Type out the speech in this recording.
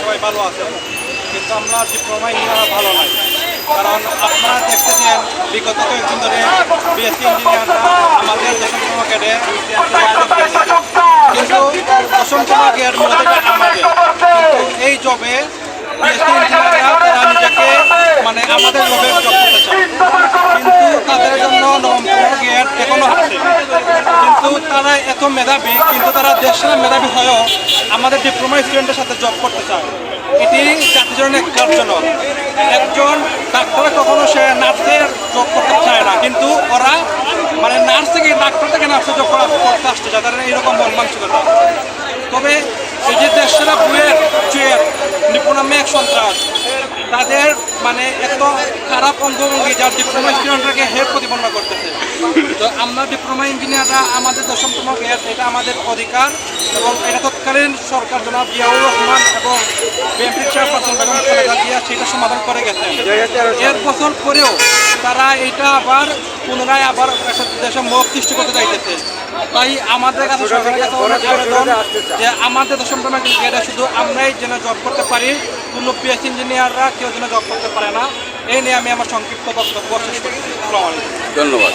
সবাই ভালো আছেন। কিন্তু আমরা ডিপ্লোমা ইঞ্জিনিয়ার ভালো নাই। কারণ আপনারা দেখতেছেন, বিগত কয়েকদিন ধরে বিএসসি ইঞ্জিনিয়াররা আমাদের দশম ক্যাডে কিন্তু দশম ক্যাড মধ্যে আমাদের। এই জবে বিএসসি ইঞ্জিনিয়াররা তারা নিজেকে মানে আমাদের জবে জব কিন্তু তাদের জন্য নবম গেট এখনও হচ্ছে। কিন্তু তারা এত মেধাবী, কিন্তু তারা দেশের মেধাবী হয়েও আমাদের ডিপ্লোমা স্টুডেন্টের সাথে জব করতে চায়। এটি জাতির জন্য একজন ডাক্তার কখনো সে নার্সের জব করতে চায় না, কিন্তু ওরা মানে নার্স থেকে ডাক্তার থেকে নার্সের জব করা করতে আসতে চায় এইরকম মন মানসিকতা তবে এই যে দেশেরা বুয়ের চুয়ের নিপুণা মেঘ সন্ত্রাস, তাদের মানে এত খারাপ অঙ্গভঙ্গি যার ডিপ্লোমা স্টুডেন্টরাকে হেল্প প্রতিপন্ন করতেছে। তো আমরা ডিপ্লোমা ইঞ্জিনিয়াররা আমাদের দশমতম গেট এটা আমাদের অধিকার এবং এটা তৎকালীন সরকার জনাব জিয়াউর রহমান এবং বিএনপির চেয়ারপারসন বেগম সমাধান করে গেছেন এর বছর পরেও তারা এটা আবার পুনরায় আবার একটা দেশে মুখ সৃষ্টি করতে চাইতেছে। তাই আমাদের কাছে সরকারের কাছে আবেদন যে আমাদের দশমতম গেটে শুধু আমরাই যেন জব করতে পারি কোনো পিএস ইঞ্জিনিয়াররা কেউ যেন জব করতে পারে না। এই নিয়ে আমি আমার সংক্ষিপ্ত বক্তব্য শেষ করছি। ধন্যবাদ।